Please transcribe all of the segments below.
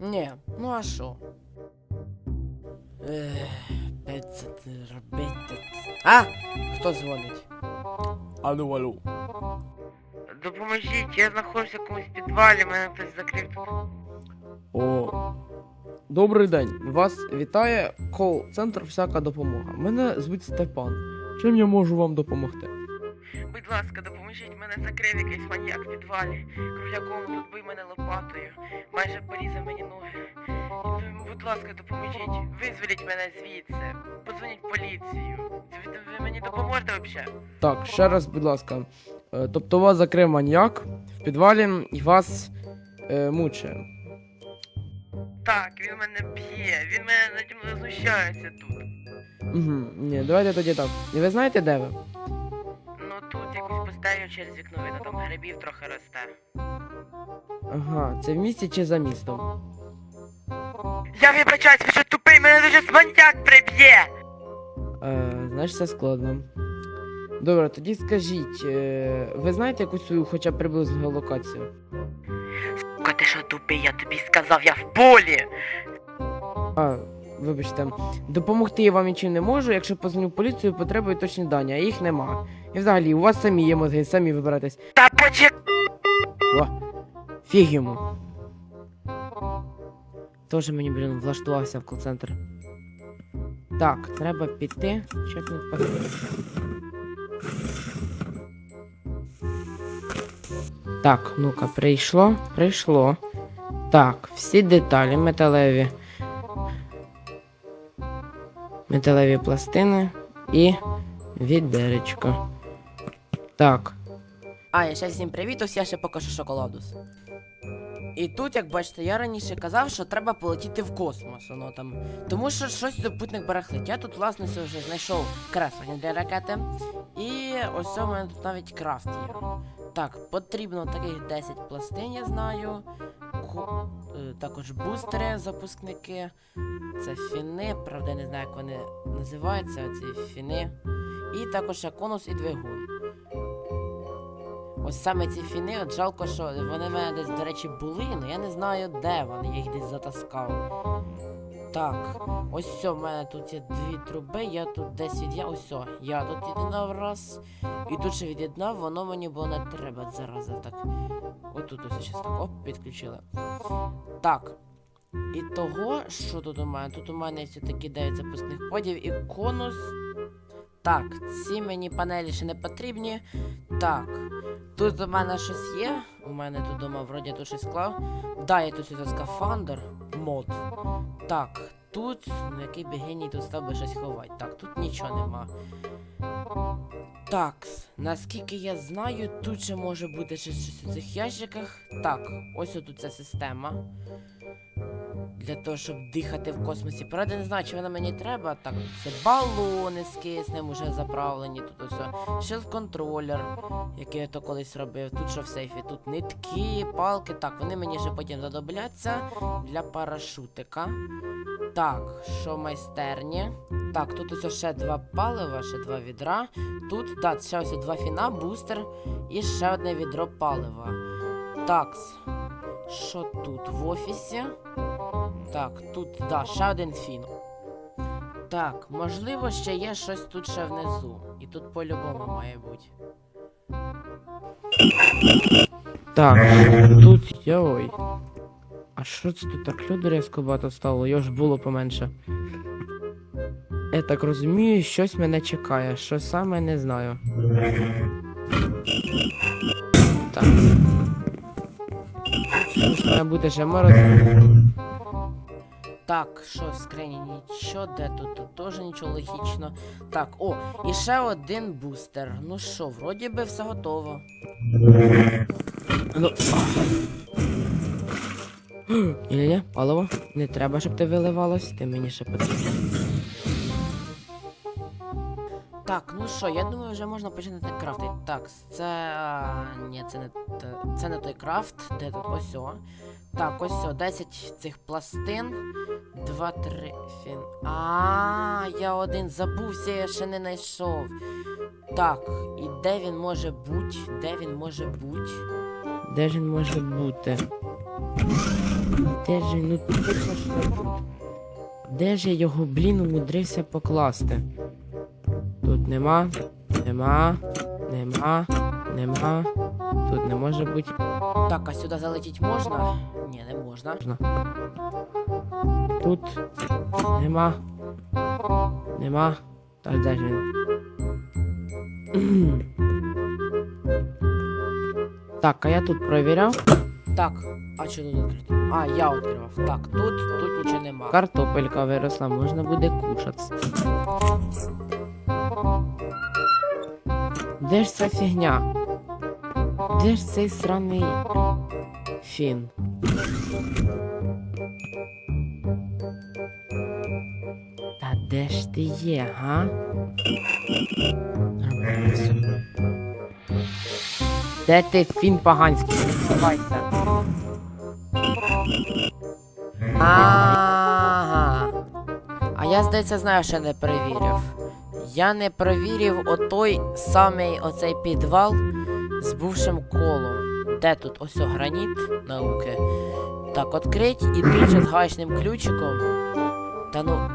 Ні, ну а що? Ти робити. А? Хто дзвонить? Алло, алло. Допоможіть, я знаходжуся в якомусь підвалі, мене хтось закрив тут. О. Добрий день. Вас вітає кол-центр всяка допомога. Мене звуть Степан. Чим я можу вам допомогти? Будь ласка, допоможіть, мене закрив якийсь маньяк в підвалі. Кругляком тут бий мене лопатою. Майже порізав мені ноги. Будь ласка, допоможіть. Визволіть мене звідси. Подзвоніть поліцію. Ви, ви мені допоможете взагалі? Так, ще раз, будь ласка. Е, Тобто вас закрив маньяк в підвалі і вас е, мучає. Так, він мене б'є, він мене наді мною знущається тут. Угу. Ні, давайте тоді так. І ви знаєте, де ви? Постелю через вікно, видно, там грибів трохи росте. Ага, це в місті чи за містом? Я вибачаюсь, ви що тупий, мене дуже маньяк приб'є! Е, знаєш, це складно. Добре, тоді скажіть, е, ви знаєте якусь свою хоча б приблизну геолокацію? Сука, ти що тупий, я тобі сказав, я в полі! Вибачте, допомогти я вам нічим не можу, якщо позвоню в поліцію, потребую точні дані, а їх нема. І взагалі, у вас самі є мозги, самі вибирайтесь. Та почек... О, фіг йому. Тоже мені, блін, влаштувався в кол-центр. Так, треба піти, чекнути пакет. Так, ну-ка, прийшло, прийшло. Так, всі деталі металеві. Металеві пластини і відеречко. Так. А, я ще всім привіт, ось я ще покажу шоколадус. І тут, як бачите, я раніше казав, що треба полетіти в космос, воно там. Тому що щось супутник барахлить. Я тут, власне, вже знайшов креслення для ракети. І ось у мене тут навіть крафт є. Так, потрібно таких 10 пластин, я знаю. Ко- е, також бустери, запускники. Це фіни, правда, не знаю, як вони називаються, ці фіни. І також ще конус і двигун. Ось саме ці фіни, от жалко, що вони в мене десь, до речі, були, але я не знаю, де вони, я їх десь затаскав. Так, ось все, в мене тут є дві труби, я тут десь від'єднав. Ось все, я тут від'єднав раз. І тут ще від'єднав, воно мені було не треба зараз. Так. Отут ось щас так, оп, підключили. Так. І того, що тут у мене? Тут у мене є такі 9 запускних подів і конус. Так, ці мені панелі ще не потрібні. Так. Тут у мене щось є. У мене тут дома вроді тут щось склав. Да, я тут ось скафандр мод. Так, тут ну який би геній тут став би щось ховати. Так, тут нічого нема. Так, наскільки я знаю, тут ще може бути ще щось у цих ящиках. Так, ось тут ця система. Для того, щоб дихати в космосі. Правда, не знаю, чи вона мені треба. Так, це балони з киснем уже заправлені. Тут ось шелф-контролер, який я то колись робив. Тут що в сейфі? Тут нитки, палки. Так, вони мені ще потім задобляться для парашутика. Так, що майстерні? Так, тут ось ще два палива, ще два відра. Тут, так, ще ось два фіна, бустер і ще одне відро палива. Так, що тут в офісі? Так, тут, да, ще один фін. Так, можливо, ще є щось тут ще внизу. І тут по-любому має бути. Так, тут йой. А що це тут так люди різко багато стало? Його ж було поменше. Я так розумію, щось мене чекає. Що саме не знаю. Так. Тут має ще мороз. Так, що в скрині нічого, де тут, тут теж нічого логічно. Так, о, і ще один бустер. Ну що, вроді би все готово. Ну. Ні-ні-ні, паливо, не треба, щоб ти виливалось, ти мені ще потрібно. Так, ну що, я думаю, вже можна починати крафтити. Так, це. а, Ні, це не це не той крафт, де тут ось о. Так, ось о, 10 цих пластин. Два, три фін. А, я один забувся, я ще не знайшов. Так, і де він може бути? Де він може бути? Де ж він може бути? Де ж він? Ну. Де ж я його, блін, умудрився покласти? Нема, нема, нема, нема. Тут не може бути. Так, а сюди залетіти можна? Ні, не можна. Можна. Тут нема. Нема. Так, де ж він? так, а я тут провіряв. Так, а що тут відкрито? А, я відкривав. Так, тут, тут нічого нема. Картопелька виросла, можна буде кушати. Де ж ця фігня? Де ж цей сраний фін? Та де ж ти є, га? Де ти фін. Ага. А я, здається, знаю, що не перевірив. Я не перевірив отой самий оцей підвал з бувшим колом. Де тут ось граніт науки. Так, відкрить і тут же з гаечним ключиком. Та ну.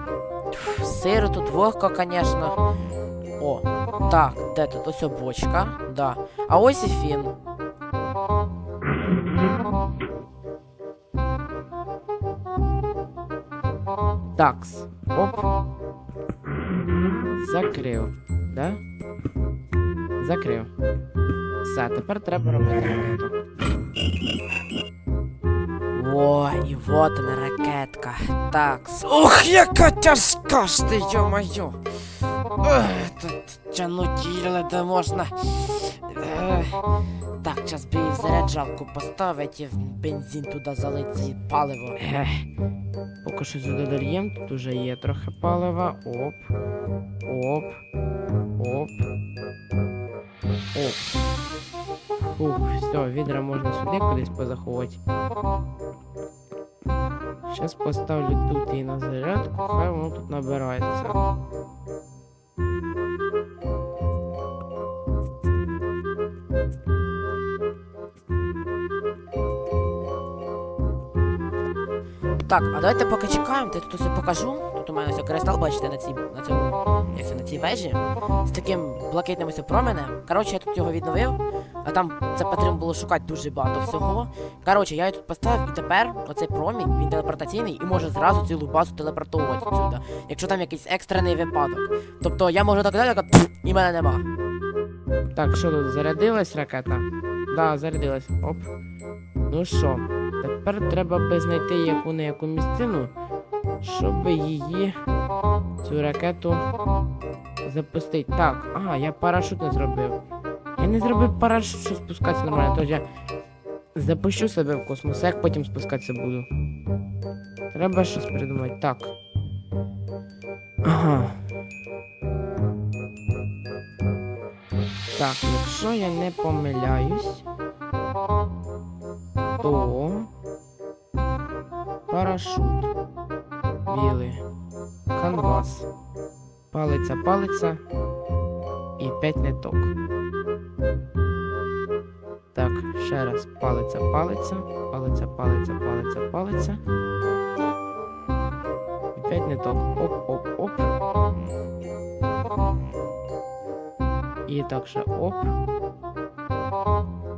Сиру тут вогко, конечно. О, так, де тут ось о бочка, да. А ось і фін. Такс. Закрив. Да? Закрив. Все, тепер треба робити ракету. О, і вот вона ракетка. Такс. Ох, яка тяжка ж ти, йо-моє. Тут тянуть її ледве можна. Ех. Так, зараз би її в заряджалку поставити і в бензин туди залити і паливо. Ех. Поки що сюди дольєм, тут уже є трохи палива. Оп. Оп. Оп. Оп. Фух, все, відра можна сюди кудись позаховати. Зараз поставлю тут і на зарядку, хай воно тут набирається. Так, а давайте поки чекаємо, я тут усе покажу. Тут у мене ось кристал, бачите, на цій, на цьому, як це, на цій вежі. З таким блакитним ось променем. Коротше, я тут його відновив, а там це потрібно було шукати дуже багато всього. Коротше, я її тут поставив, і тепер оцей промінь, він телепортаційний і може зразу цілу базу телепортувати сюди, якщо там якийсь екстрений випадок. Тобто я можу так дати, і мене нема. Так, що тут, зарядилась ракета? Да, зарядилась. Оп. Ну що, тепер треба би знайти яку не яку місцину, щоб її, цю ракету запустити. Так, ага, я парашут не зробив. Я не зробив парашут, що спускатися нормально, тож я запущу себе в космос, а як потім спускатися буду. Треба щось придумати. Так. Ага. Так, якщо я не помиляюсь, парашут. Білий. Канвас. Палиця, палиця. І п'ять ниток. Так, ще раз. Палиця, палиця, палиця, палиця, палиця, палиця. І п'ять ниток. Оп, оп, оп. І так ще оп.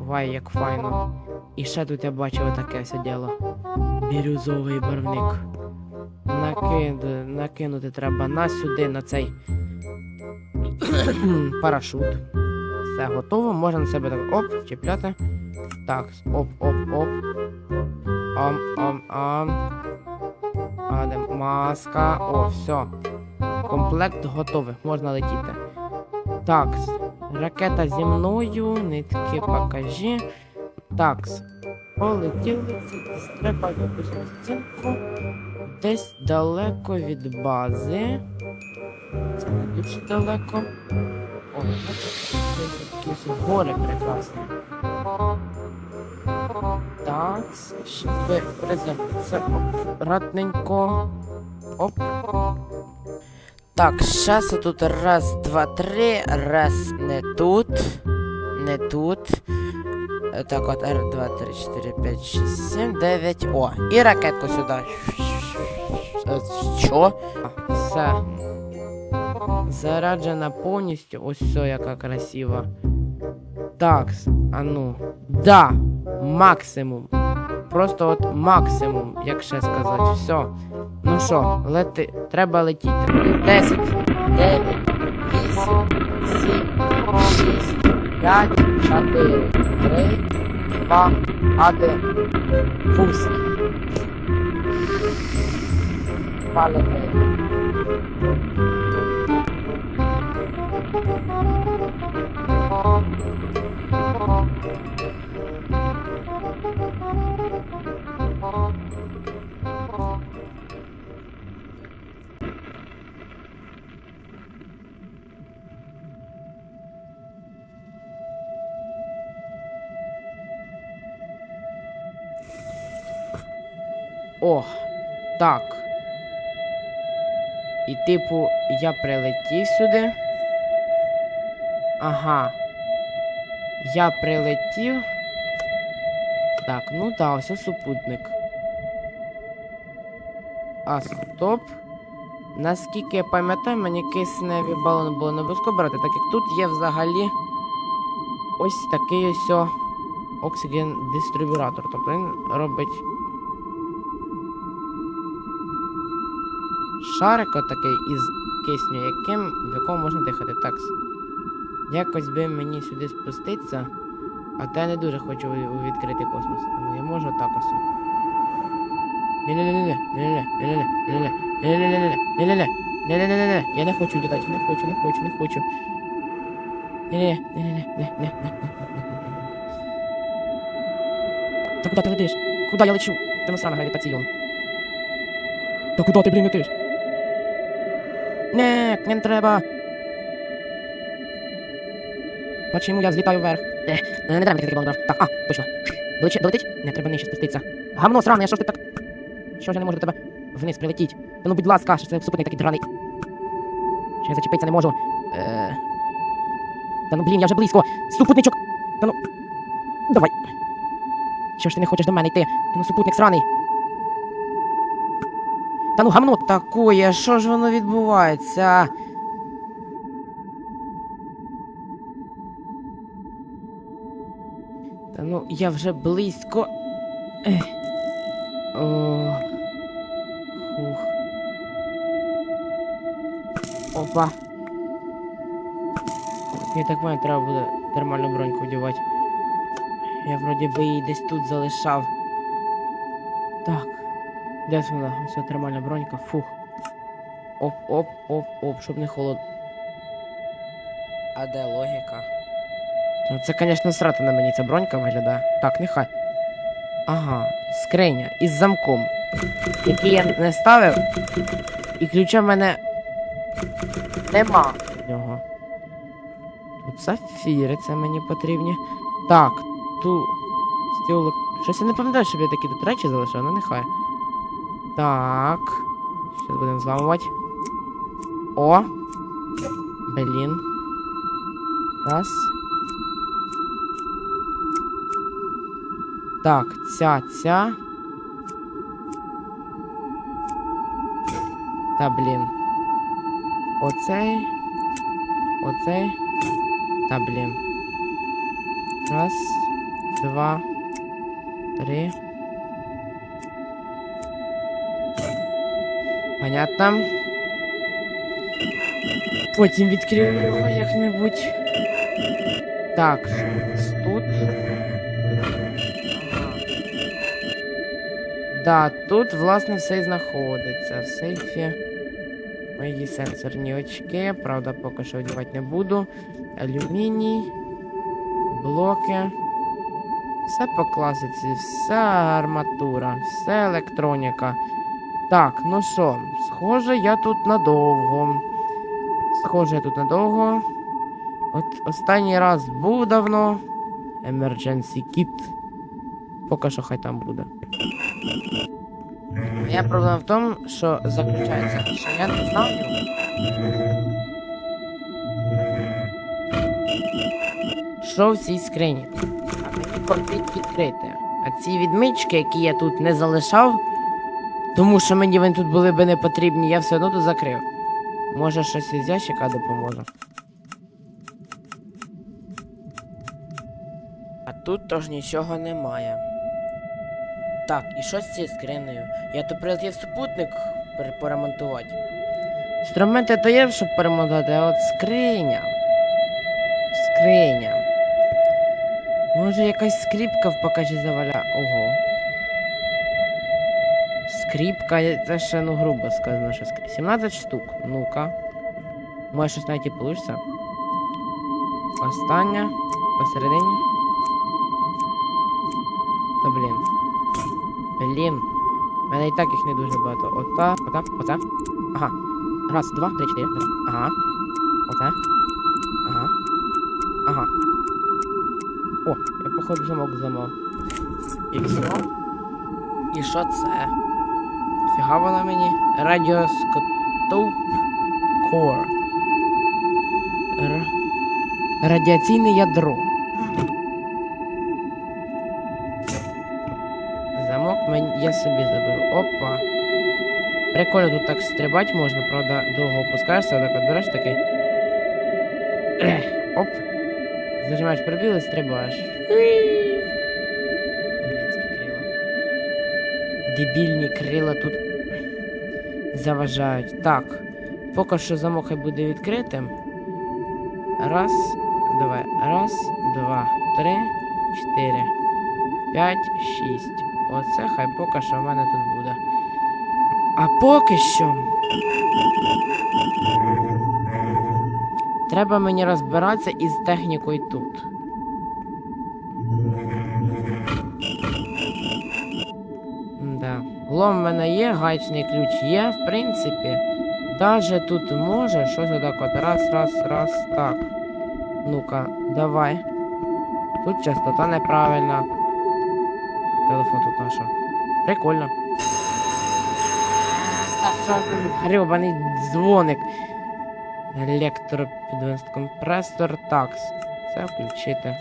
Вай, як файно. І ще тут я бачив таке все діло. Бірюзовий барвник. Накид... Накинути треба на сюди, на цей парашут. Все готово, можна на себе так оп, чіпляти. Так, оп, оп, оп. Ам, ам, ам. Але маска. О, все. Комплект готовий, можна летіти. Так, ракета зі мною, нитки покажи. Так, полетіли, треба якусь місцинку. Десь далеко від бази. Це не дуже далеко. О, якісь гори прекрасні. Так, щоб приземлитися акуратненько. Оп. Так, я тут раз, два, три, раз не тут, не тут. Так, от R, 2, 3, 4, 5, 6, 7, 9. О, і ракетку сюди. Що? Все. Заряджена повністю. Ось все, яка красива. Так, а ну. Да, максимум. Просто от максимум, як ще сказати. Все. Ну що, лети. Треба летіти. 10, 9, 8, 7, 6, 5, 4, 3, 2, 1. Пуск. Полетели. О, так. І типу, я прилетів сюди. Ага. Я прилетів. Так, ну да, ось супутник. А стоп. Наскільки я пам'ятаю, мені кисневі балони було не обов'язково брати, так як тут є взагалі ось такий ось оксиген дистрибюратор. Тобто він робить шарик отакий із кисню, яким, в якому можна дихати. Так. Якось би мені сюди спуститися, а я не дуже хочу відкритий космос. А ну я можу так ось. Не-не-не-не, я не не не не? Не, не треба. Почему я злітаю вверх? Е, не, не треба такий балон. Так, а, точно. Долечи, долетить? Не, треба нижче спуститися. Гамно сране, що ж ти так? Що ж я не можу до тебе вниз прилетіть? Та ну, будь ласка, що це супутник такий драний. Що я зачепитися не можу. Е... Та ну, блін, я вже близько. Супутничок. Та ну. Давай. Що ж ти не хочеш до мене йти? Та ну, супутник сраний. Та ну гамно такое, що ж воно відбувається? Та ну я вже близько. О. Хух. Опа. Я так понял, треба буде нормальну броньку вдівати. Я вроді би її десь тут залишав. Так. Де вона? Ось термальна бронька. Фух. Оп, оп, оп, оп, щоб не холод. А де логіка? Ну, це, звісно, срати на мені ця бронька виглядає. Так, нехай. Ага, скриня із замком. Який я не ставив. І ключа в мене нема в нього. Тут сафіри, це мені потрібні. Так, тут. Стілок. Щось я не пам'ятаю, щоб я такі тут речі залишав, ну нехай. Так. Сейчас будемо зламувати. О! Блін. Раз. Так, ця, ця. Та блін. Оцей. Оцей. Та блін. Раз, два, три. Понятно. Потім відкрию його як-небудь. Так, ось тут. Да, тут, власне, все і знаходиться. В сейфі. Мої сенсорні очки. Правда, поки що одягати не буду. Алюміній. Блоки. Все по класиці, вся арматура, все електроніка. Так, ну що, схоже, я тут надовго. Схоже, я тут надовго. От останній раз був давно. Emergency Kit. Поки що хай там буде. Моя проблема в тому, що заключається, що я не знаю. Що в цій скрині? А мені кортить відкрити. А ці відмички, які я тут не залишав, тому що мені вони тут були би не потрібні, я все одно тут закрив. Може щось із ящика допоможе. А тут тож нічого немає. Так, і що з цією скринею? Я то прилетів супутник поремонтувати. Інструменти то є, щоб поремонтувати, а от скриня. Скриня. Може якась скріпка в пакеті заваля. Ого. Скріпка, це ще ну грубо сказано, що скріпка. 17 штук. Ну-ка. Може щось навіть получиться. Остання. Посередині. Та блін. Блін. У мене і так їх не дуже багато. Ота, ота, оце. Ага. Раз, два, три, чотири. Ага. Оце. Ага. Ага. О, я походу замок зламав. І все. І що це? Фіга вона мені? Радіоскотоп Core. Р... Радіаційне ядро. Замок я собі заберу. Опа. Прикольно тут так стрибати можна, правда, довго опускаєшся, так от береш такий. Оп. Зажимаєш пробіл і стрибаєш. Дебільні крила тут заважають. Так. Поки що замок буде відкритим. Раз, давай. Раз, два, три, чотири, п'ять, шість. Оце хай поки що в мене тут буде. А поки що. Треба мені розбиратися із технікою тут. Да. Лом в мене є, гаечний ключ є, в принципі. Даже тут може щось отак от раз, раз, раз, так. Ну-ка, давай. Тут частота неправильна. Телефон тут на що? Прикольно. Гребаний дзвоник. Електропідвест-компресор. Так. Це включити.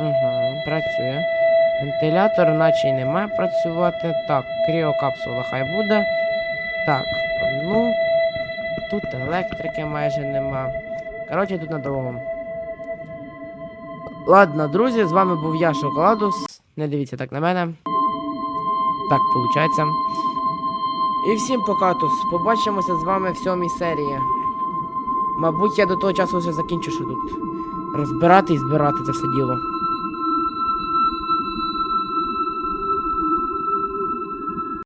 Угу, працює. Вентилятор наче й не має працювати. Так, кріокапсула хай буде. Так, ну. Тут електрики майже нема. Коротше, тут надовго. Ладно, друзі, з вами був я, Шоколадус. Не дивіться так на мене. Так, виходить. І всім покатус. Побачимося з вами в сьомій серії. Мабуть, я до того часу вже закінчу, що тут розбирати і збирати це все діло.